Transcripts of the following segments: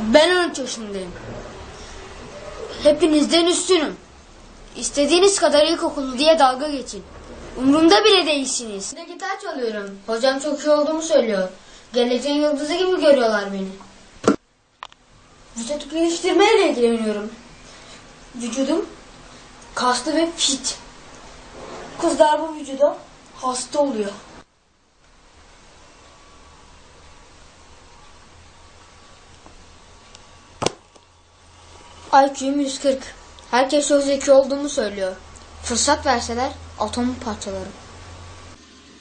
Ben 13 yaşındayım. Hepinizden üstünüm. İstediğiniz kadar ilkokulu diye dalga geçin. Umurumda bile değilsiniz. De gitar çalıyorum. Hocam çok iyi olduğumu söylüyor. Geleceğin yıldızı gibi görüyorlar beni. Vücut geliştirmeyle ilgileniyorum. Vücudum kaslı ve fit. Kızlar bu vücuda hasta oluyor. IQ'm 140. Herkes çok zeki olduğumu söylüyor. Fırsat verseler atomu parçalarım.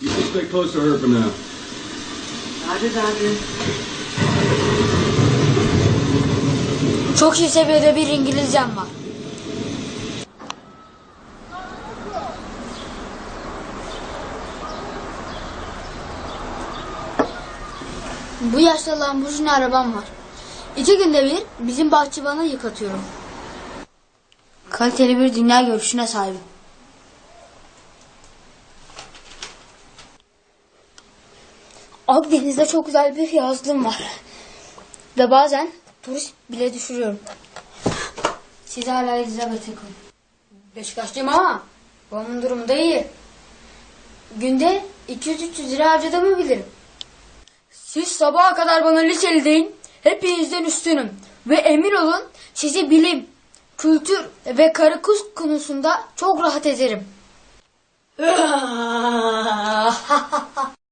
You just stay close to her for now. Roger, Roger. Çok iyi seviyede bir İngilizcem var. Bu yaşta Lamborghini arabam var. İki günde bir bizim bahçıvanı yıkatıyorum. Kaliteli bir dünya görüşüne sahibim. Akdeniz'de çok güzel bir yazlığım var. Ve bazen turist bile düşürüyorum. Siz hala Elizabeth Ekon. Beşiktaşlıyım ama babamın durumu da iyi. Günde 200-300 lira harcadığımı bilirim. Siz sabaha kadar bana liseli deyin. Hepinizden üstünüm. Ve emin olun sizi bilim, kültür ve karı kız konusunda çok rahat ederim.